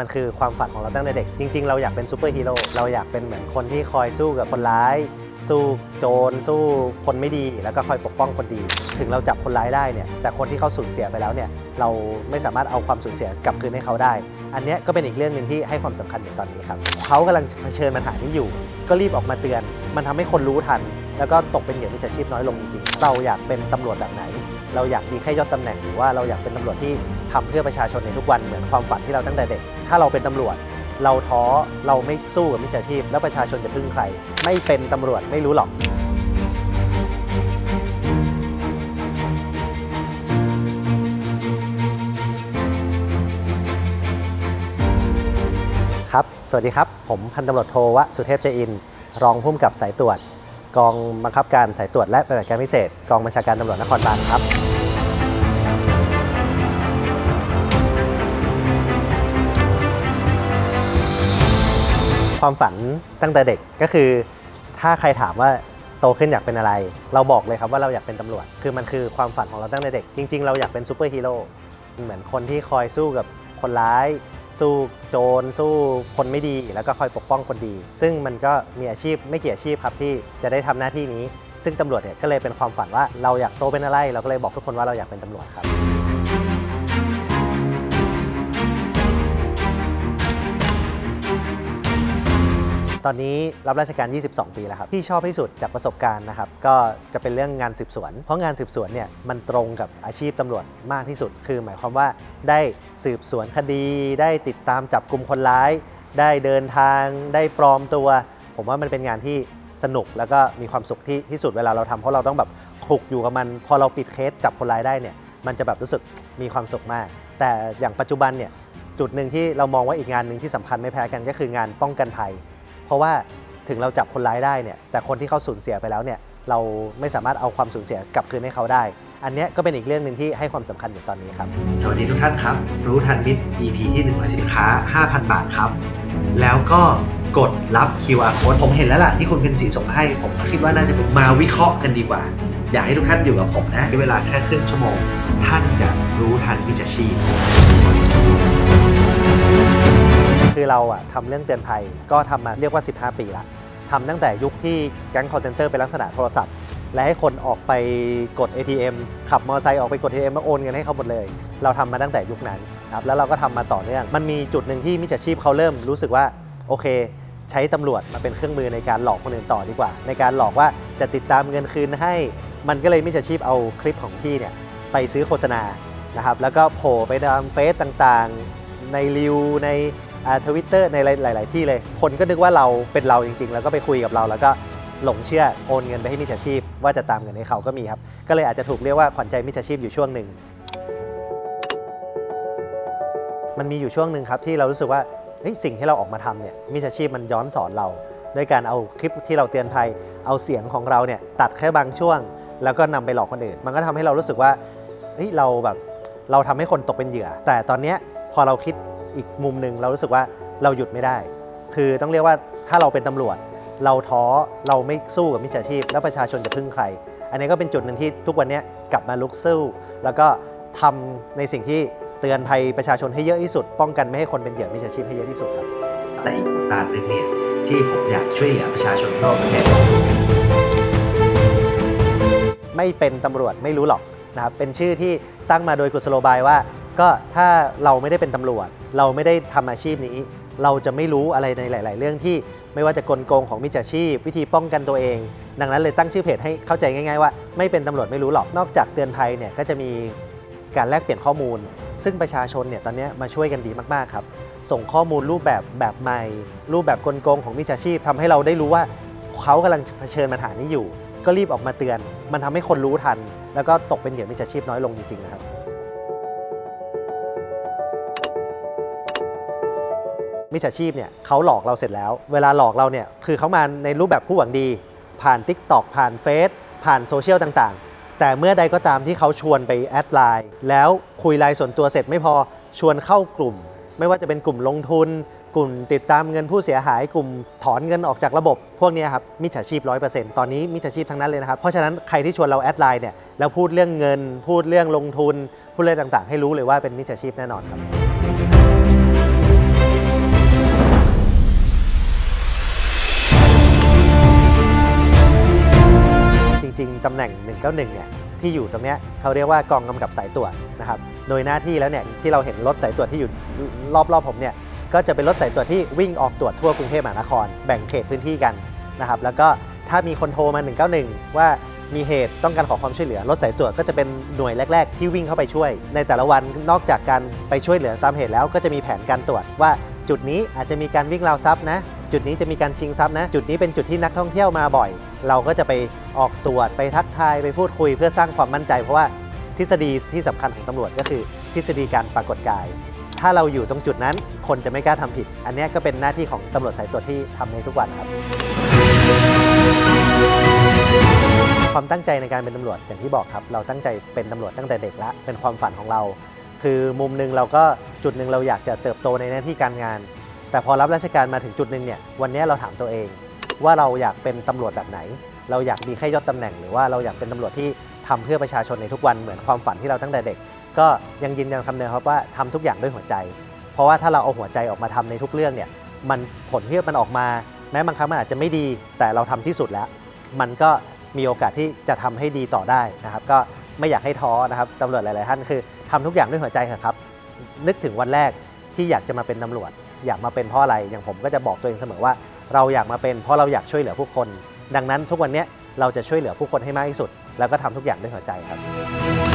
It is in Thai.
มันคือความฝันของเราตั้งแต่เด็ก จริง ๆ เราอยากเป็นซูเปอร์ฮีโร่เราอยากเป็นเหมือนคนที่คอยสู้กับคนร้าย สู้โจรสู้คนไม่ดีแล้วก็คอยปกป้องคนดี ถึงเราจับคนร้ายได้เนี่ยแต่คนที่เขาสูญเสียไปแล้วเนี่ยเราไม่สามารถเอาความสูญเสียกลับคืนให้เขาได้ อันนี้ก็เป็นอีกเรื่องหนึ่งที่ให้ความสำคัญอยู่ตอนนี้ครับเขากำลังเผชิญปัญหานี้อยู่ ก็รีบออกมาเตือน มันทำให้คนรู้ทัน แล้วก็ตกเป็นเหยื่อมิจฉาชีพน้อยลงจริงๆเราอยากเป็นตำรวจแบบไหน เราอยากมีแค่ยศตำแหน่งหรือว่าเราอยากเป็นตำรวจที่ทำเพื่อประชาชนในทุกวันเหมือนความฝันที่เราตั้งแต่เด็ก ถ้าเราเป็นตำรวจ เราท้อเราไม่สู้กับมิจฉาชีพ แล้วประชาชนจะพึ่งใคร ไม่เป็นตำรวจไม่รู้หรอกครับ สวัสดีครับ ผมพันตำรวจโทวสุเทพเจอิน รองผู้กำกับสายตรวจ กองบังคับการสายตรวจและปฏิบัติการพิเศษ กองบัญชาการตำรวจนครบาลครับ ความฝันตั้งแต่เด็กก็คือ ถ้าใครถามว่าโตขึ้นอยากเป็นอะไร เราบอกเลยครับว่าเราอยากเป็นตำรวจ คือมันคือความฝันของเราตั้งแต่เด็ก จริง ๆ เราอยากเป็นซูเปอร์ฮีโร่เหมือนคนที่คอยสู้กับคนร้าย สู้โจรสู้คนไม่ดี แล้วก็คอยปกป้องคนดี ซึ่งมันก็มีอาชีพไม่กี่อาชีพครับที่จะได้ทำหน้าที่นี้ ซึ่งตำรวจเนี่ยก็เลยเป็นความฝันว่าเราอยากโตเป็นอะไร เราก็เลยบอกทุกคนว่าเราอยากเป็นตำรวจครับ ตอนนี้รับราชการ 22 ปีแล้วครับ ที่ชอบที่สุดจากประสบการณ์นะครับ ก็จะเป็นเรื่องงานสืบสวน เพราะงานสืบสวนเนี่ยมันตรงกับอาชีพตำรวจมากที่สุด คือหมายความว่าได้สืบสวนคดี ได้ติดตามจับกลุ่มคนร้าย ได้เดินทาง ได้ปลอมตัว ผมว่ามันเป็นงานที่สนุกแล้วก็มีความสุขที่ที่สุดเวลาเราทำเพราะเราต้องแบบคลุกอยู่กับมัน พอเราปิดเคสจับคนร้ายได้เนี่ยมันจะแบบรู้สึกมีความสุขมาก แต่อย่างปัจจุบันเนี่ยจุดหนึ่งที่เรามองว่าอีกงานหนึ่งที่สำคัญไม่แพ้กันก็คืองานป้องกันภัย เพราะว่าถึงเราจับคนร้ายได้เนี่ยแต่คนที่เขาสูญเสียไปแล้วเนี่ยเราไม่สามารถเอาความสูญเสียกลับคืนให้เขาได้ อันเนี้ยก็เป็นอีกเรื่องหนึ่งที่ให้ความสำคัญอยู่ตอนนี้ครับ สวัสดีทุกท่านครับ รู้ทันมิตร EP ที่100สินค้า 5,000 บาทครับ แล้วก็กดรับ QR code ผมเห็นแล้วล่ะที่คุณเป็นสีส่งมาให้ ผมคิดว่าน่าจะเป็นมาวิเคราะห์กันดีกว่า อยากให้ทุกท่านอยู่กับผมนะใช้เวลาแค่ครึ่งชั่วโมง ท่านจะรู้ทันมิจฉาชีพ คือเราอะทำเรื่องเตือนภัยก็ทำมาเรียกว่า 15 ปีละทำตั้งแต่ยุคที่แก๊ง call center เป็นลักษณะโทรศัพท์ และให้คนออกไปกด ATM ขับมอเตอร์ไซค์ออกไปกด ATM แล้วโอนเงินให้เขาหมดเลย เราทำมาตั้งแต่ยุคนั้นครับแล้วเราก็ทำมาต่อเนื่องมันมีจุดหนึ่งที่มิจฉาชีพเขาเริ่มรู้สึกว่าโอเค ใช้ตำรวจมาเป็นเครื่องมือในการหลอกคนอื่นต่อดีกว่า ในการหลอกว่าจะติดตามเงินคืนให้ มันก็เลยมิจฉาชีพเอาคลิปของพี่เนี่ยไปซื้อโฆษณานะครับแล้วก็โผล่ไปตามเฟซต่างๆ ในรีวใน ทวิตเตอร์ในหลาย ๆ ที่เลย คนก็นึกว่าเราเป็นเราจริง ๆ แล้วก็ไปคุยกับเราแล้วก็หลงเชื่อโอนเงินไปให้มิจฉาชีพ ว่าจะตามเงินให้เขาก็มีครับ ก็เลยอาจจะถูกเรียกว่าขวัญใจมิจฉาชีพอยู่ช่วงหนึ่ง มันมีอยู่ช่วงหนึ่งครับที่เรารู้สึกว่าสิ่งที่เราออกมาทำเนี่ยมิจฉาชีพมันย้อนสอนเราด้วยการเอาคลิปที่เราเตือนภัย เอาเสียงของเราเนี่ยตัดแค่บางช่วง แล้วก็นำไปหลอกคนอื่น มันก็ทำให้เรารู้สึกว่าเฮ้ยเราแบบเราทำให้คนตกเป็นเหยื่อ แต่ตอนเนี้ยพอเราคิด อีกมุมหนึ่งเรารู้สึกว่าเราหยุดไม่ได้ คือต้องเรียกว่าถ้าเราเป็นตำรวจ เราท้อเราไม่สู้กับมิจฉาชีพ แล้วประชาชนจะพึ่งใคร อันนี้ก็เป็นจุดหนึ่งที่ทุกวันเนี้ยกลับมาลุกสู้แล้วก็ทำในสิ่งที่เตือนภัยประชาชนให้เยอะที่สุด ป้องกันไม่ให้คนเป็นเหยื่อมิจฉาชีพให้เยอะที่สุดครับแต่อีกบทบาทหนึ่งเนี่ยที่ผมอยากช่วยเหลือประชาชนทั่วประเทศไม่เป็นตำรวจไม่รู้หรอกนะครับเป็นชื่อที่ตั้งมาโดยกุศโลบายว่า ก็ถ้าเราไม่ได้เป็นตำรวจ เราไม่ได้ทำอาชีพนี้ เราจะไม่รู้อะไรในหลาย ๆ เรื่องที่ไม่ว่าจะกลโกงของมิจฉาชีพ วิธีป้องกันตัวเอง ดังนั้นเลยตั้งชื่อเพจให้เข้าใจง่าย ๆ ว่าไม่เป็นตำรวจไม่รู้หรอกนอกจากเตือนภัยเนี่ยก็จะมีการแลกเปลี่ยนข้อมูล ซึ่งประชาชนเนี่ยตอนนี้มาช่วยกันดีมากๆครับส่งข้อมูลรูปแบบแบบใหม่ รูปแบบกลโกงของมิจฉาชีพทำให้เราได้รู้ว่าเขากำลังเผชิญปัญหานี้อยู่ ก็รีบออกมาเตือน มันทำให้คนรู้ทัน แล้วก็ตกเป็นเหยื่อมิจฉาชีพน้อยลงจริงๆนะครับ มิจฉาชีพเนี่ยเขาหลอกเราเสร็จแล้ว เวลาหลอกเราเนี่ยคือเขามาในรูปแบบผู้หวังดี ผ่าน Tik t o อกผ่านเฟซผ่านโซเชียลต่างๆ แต่เมื่อใดก็ตามที่เขาชวนไปแอดไลน์แล้วคุยไลน์ส่วนตัวเสร็จไม่พอชวนเข้ากลุ่ม ไม่ว่าจะเป็นกลุ่มลงทุน กลุ่มติดตามเงินผู้เสียหาย กลุ่มถอนเงินออกจากระบบ พวกนี้ครับมิจฉาชีพ 100%ตอนนี้มิจฉาชีพทั้งนั้นเลยนะครับ เพราะฉะนั้นใครที่ชวนเราแอดไลน์เนี่ยแล้วพูดเรื่องเงิน พูดเรื่องลงทุน พูดเรื่องต่างๆ ให้รู้เลยว่าเป็นมิจฉาชีพแน่นอนครับ จริงตำแหน่ง 191 เนี่ยที่อยู่ตรงเนี้ยเขาเรียกว่ากองกำกับสายตรวจนะครับโดยหน้าที่แล้วเนี่ยที่เราเห็นรถสายตรวจที่อยู่รอบๆผมเนี่ยก็จะเป็นรถสายตรวจที่วิ่งออกตรวจทั่วกรุงเทพมหานคร แบ่งเขตพื้นที่กันนะครับแล้วก็ถ้ามีคนโทรมา 191 ว่ามีเหตุต้องการขอความช่วยเหลือ รถสายตรวจก็จะเป็นหน่วยแรก ๆ ที่วิ่งเข้าไปช่วย ในแต่ละวันนอกจากการไปช่วยเหลือตามเหตุแล้วก็จะมีแผนการตรวจว่าจุดนี้อาจจะมีการวิ่งราวทรัพย์นะ จุดนี้จะมีการชิงทรัพย์นะ จุดนี้เป็นจุดที่นักท่องเที่ยวมาบ่อย เราก็จะไปออกตรวจไปทักทายไปพูดคุยเพื่อสร้างความมั่นใจ เพราะว่าทฤษฎีที่สำคัญของตำรวจก็คือ ทฤษฎีการปรากฏกาย ถ้าเราอยู่ตรงจุดนั้น คนจะไม่กล้าทำผิด อันนี้ก็เป็นหน้าที่ของตำรวจสายตรวจที่ทำในทุกวันครับ ความตั้งใจในการเป็นตำรวจอย่างที่บอกครับ เราตั้งใจเป็นตำรวจตั้งแต่เด็กละเป็นความฝันของเรา คือมุมหนึ่งเราก็จุดหนึ่งเราอยากจะเติบโตในหน้าที่การงาน แต่พอรับราชการมาถึงจุดหนึ่งเนี่ยวันนี้เราถามตัวเอง ว่าเราอยากเป็นตำรวจแบบไหน เราอยากมีแค่ยศตำแหน่ง หรือว่าเราอยากเป็นตำรวจที่ทำเพื่อประชาชนในทุกวันเหมือนความฝันที่เราตั้งแต่เด็ก ก็ยังยืนยันคำเดิมครับว่าทำทุกอย่างด้วยหัวใจ เพราะว่าถ้าเราเอาหัวใจออกมาทำในทุกเรื่องเนี่ยมันผลที่มันออกมา แม้บางครั้งมันอาจจะไม่ดี แต่เราทำที่สุดแล้ว มันก็มีโอกาสที่จะทำให้ดีต่อได้นะครับ ก็ไม่อยากให้ท้อนะครับตำรวจหลาย ๆ ท่านคือทำทุกอย่างด้วยหัวใจเถอะครับ นึกถึงวันแรกที่อยากจะมาเป็นตำรวจ อยากมาเป็นเพราะอะไรอย่างผมก็จะบอกตัวเองเสมอว่า เราอยากมาเป็นเพราะเราอยากช่วยเหลือผู้คน ดังนั้นทุกวันนี้เราจะช่วยเหลือผู้คนให้มากที่สุด แล้วก็ทำทุกอย่างด้วยหัวใจครับ